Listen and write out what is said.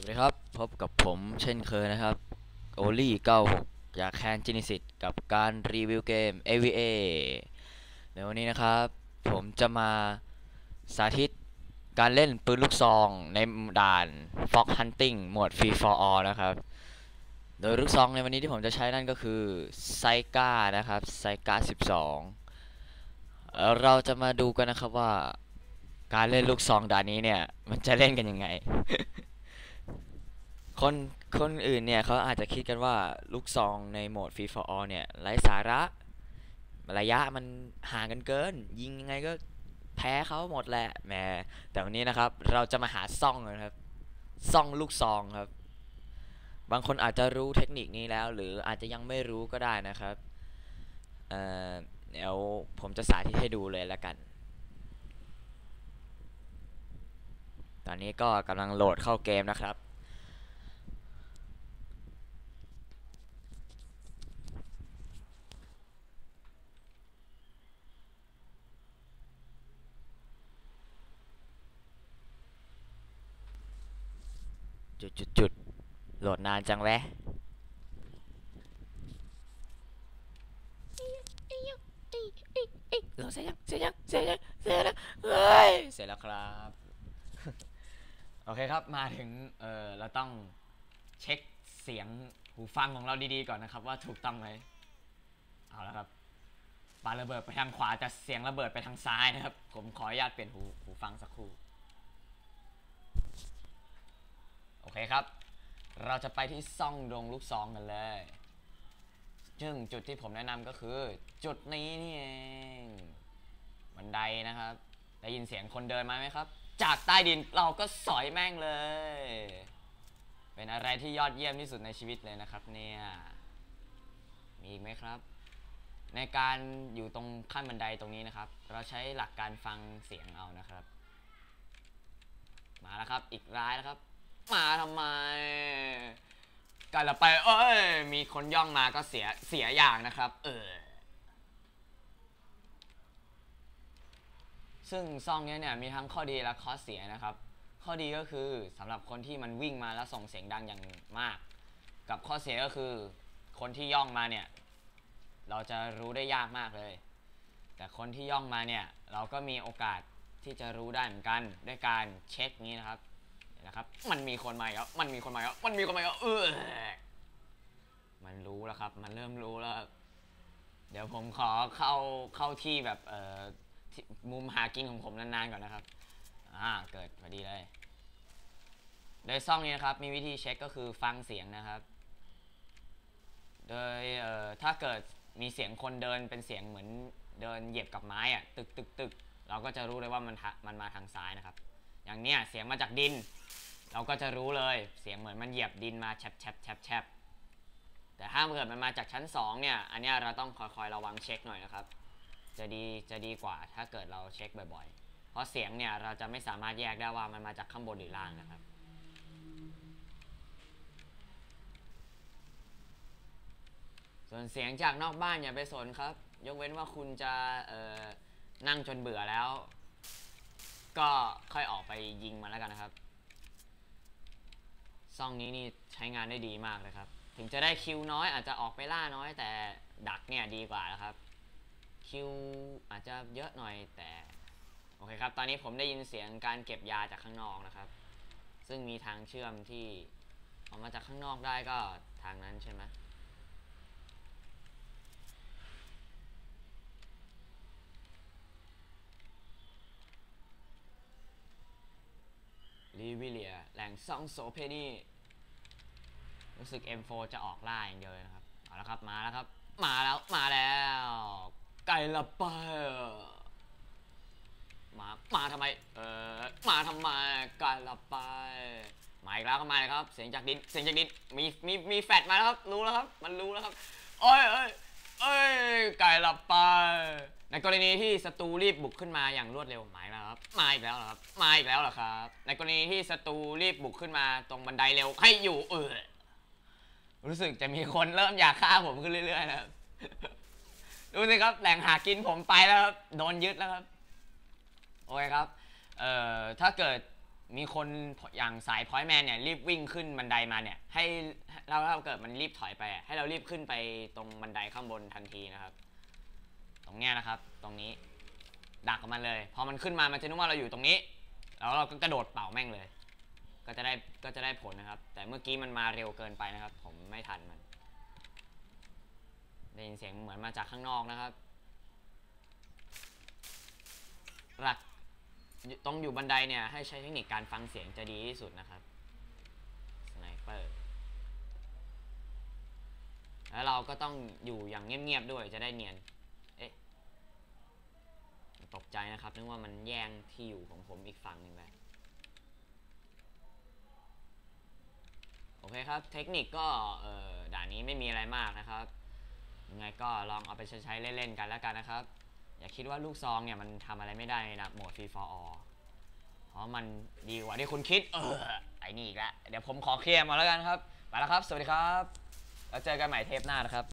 สวัสดีครับ พบกับผมเช่นเคยนะครับโอลี่96จากแคนจินิสิตกับการรีวิวเกม AVA ในวันนี้นะครับ ผมจะมาสาธิตการเล่นปืนลูกซองในด่าน Fox Hunting หมวด Free for All นะครับ โดยลูกซองในวันนี้ที่ผมจะใช้นั่นก็คือไซก้านะครับไซก้า12เอ่อเราจะมาดูกันนะครับว่า การเล่นลูกซองด่านนี้เนี่ย มันจะเล่นกันยังไง คนคนอื่นเนี่ยเขาอาจจะคิดกันว่าลูกซองในโหมด Free for All เนี่ยไร้สาระระยะมันห่างกันเกิน ยิงยังไงก็แพ้เขาหมดแหละแหมแต่วันนี้นะครับเราจะมาหาซ่องกันครับซ่องลูกซองครับ บางคนอาจจะรู้เทคนิคนี้แล้ว หรืออาจจะยังไม่รู้ก็ได้นะครับเอ่อเดี๋ยวผมจะสาธิตให้ดูเลยแล้วกัน ตอนนี้ก็กำลังโหลดเข้าเกมนะครับ จุดจุดจุดโหลดนานจังแวะโหลดเสร็จยังเสร็จยังเสร็จยังเสร็จแล้วเฮ้ยเสร็จแล้วครับ โอเคครับมาถึงเออเราต้องเช็คเสียงหูฟังของเราดีๆก่อนนะครับ ว่าถูกต้องไหมเอาละครับปาระเบิดไปทางขวาแต่เสียงระเบิดไปทางซ้ายนะครับ ผมขออนุญาตเปลี่ยนหูหูฟังสักครู่ โอเคครับ เราจะไปที่ซ่องดงลูกซองกันเลย ซึ่งจุดที่ผมแนะนำก็คือ จุดนี้นี่เองบันไดนะครับ ได้ยินเสียงคนเดินมาไหมครับ จากใต้ดินเราก็สอยแม่งเลย เป็นอะไรที่ยอดเยี่ยมที่สุดในชีวิตเลยนะครับ เนี่ย มีอีกไหมครับ ในการอยู่ตรงขั้นบันไดตรงนี้นะครับ เราใช้หลักการฟังเสียงเอานะครับ มาแล้วครับ อีกร้ายแล้วครับ มาทำไม กันละไป เอ้ย มีคนย่องมาก็เสียเสียอย่างนะครับ เออ ซึ่งซองนี้เนี่ยมีทั้งข้อดีและข้อเสียนะครับ ข้อดีก็คือสำหรับคนที่มันวิ่งมาแล้วส่งเสียงดังอย่างมาก กับข้อเสียก็คือคนที่ย่องมาเนี่ย เราจะรู้ได้ยากมากเลย แต่คนที่ย่องมาเนี่ย เราก็มีโอกาสที่จะรู้ได้เหมือนกันด้วยการเช็คนี้นะครับ นะครับ มันมีคนมาแล้วมันมีคนมาแล้วมันมีคนมาแล้วเออมันรู้แล้วครับ มันเริ่มรู้แล้ว เดี๋ยวผมขอเข้าเข้าที่แบบเอ่อมุมหากินของผมนานๆก่อนนะครับ อ่า เกิดพอดีเลย โดยซ่องนี้นะครับ มีวิธีเช็คก็คือฟังเสียงนะครับ โดยเอ่อถ้าเกิดมีเสียงคนเดินเป็นเสียงเหมือนเดินเหยียบกับไม้อะตึกตึกตึกเราก็จะรู้เลยว่ามันมันมาทางซ้ายนะครับ อย่างเนี้ยเสียงมาจากดิน เราก็จะรู้เลยเสียงเหมือนมันเหยียบดินมาแฉบแฉบแฉบแฉบแต่ถ้าเกิดมันมาจากชั้นสองเนี่ย อันนี้เราต้องคอยๆระวังเช็คหน่อยนะครับ จะดีจะดีกว่าถ้าเกิดเราเช็คบ่อยๆ เพราะเสียงเนี่ยเราจะไม่สามารถแยกได้ว่ามันมาจากข้างบนหรือล่างนะครับ ส่วนเสียงจากนอกบ้านอย่าไปสนครับ ยกเว้นว่าคุณจะนั่งจนเบื่อแล้ว ก็ค่อยออกไปยิงมาแล้วกันนะครับ ซ่องนี้นี่ใช้งานได้ดีมากเลยครับ ถึงจะได้คิวน้อยอาจจะออกไปล่าน้อยแต่ดักเนี่ยดีกว่านะครับ คิวอาจจะเยอะหน่อยแต่โอเคครับ ตอนนี้ผมได้ยินเสียงการเก็บยาจากข้างนอกนะครับ ซึ่งมีทางเชื่อมที่ออกมาจากข้างนอกได้ก็ทางนั้นใช่ไหมลีวิเลียแหล่งซ่องโสเพนี รู้สึก M4 จะออกล่าอย่างเดียวเลยนะครับ เอาละครับมาแล้วครับ มาแล้วมาแล้ว ไก่ละไปมา มาทำไม เออมาทำไมไก่ละไปมาอีกแล้วก็มาเลยครับ เสียงจากดินเสียงจากดินมีมีมีแฟดมาแล้วครับ รู้แล้วครับ มันรู้แล้วครับโอ้ยเอ้ยเอ้ยไก่ละไปในกรณีที่ศัตรูรีบบุกขึ้นมาอย่างรวดเร็วหมายแล้วครับมาอีกแล้วครับมาอีกแล้วเหรอครับ ในกรณีที่ศัตรูรีบบุกขึ้นมาตรงบันไดเร็วให้อยู่เออ รู้สึกจะมีคนเริ่มอยากฆ่าผมขึ้นเรื่อยๆนะครับดูสิครับแหล่งหากินผมไปแล้วครับโดนยึดแล้วครับโอเคครับเอ่อถ้าเกิดมีคนอย่างสายพอยต์แมนเนี่ยรีบวิ่งขึ้นบันไดมาเนี่ยให้เราถ้าเกิดมันรีบถอยไป ให้เรารีบขึ้นไปตรงบันไดข้างบนทันทีนะครับ ตรงเนี้ยนะครับ ตรงนี้ดักมันเลย พอมันขึ้นมามันจะนึกว่าเราอยู่ตรงนี้ แล้วเราก็กระโดดเป่าแม่งเลย ก็จะได้ก็จะได้ผลนะครับ แต่เมื่อกี้มันมาเร็วเกินไปนะครับ ผมไม่ทันมันได้ยินเสียงเหมือนมาจากข้างนอกนะครับ หลักตรงอยู่บันไดเนี่ย ให้ใช้เทคนิคการฟังเสียงจะดีที่สุดนะครับสไนเปอร์แล้วเราก็ต้องอยู่อย่างเงียบๆด้วยจะได้เนียน เอ๊ะ ตกใจนะครับนึกว่ามันแย่งที่อยู่ของผมอีกฝั่งหนึ่งไป โอ เคครับ เทคนิคก็เอ่อด่านนี้ไม่มีอะไรมากนะครับ ยังไงก็ลองเอาไปใช้เล่นๆกันแล้วกันนะครับ อย่าคิดว่าลูกซองเนี่ยมันทำอะไรไม่ได้ในโหมด Free for All เพราะมันดีกว่าที่คุณคิด เออ ไอ้นี่อีกแล้วเดี๋ยวผมขอเคลียร์มาแล้วกันครับ ไปแล้วครับ สวัสดีครับ แล้วเจอกันใหม่เทปหน้านะครับ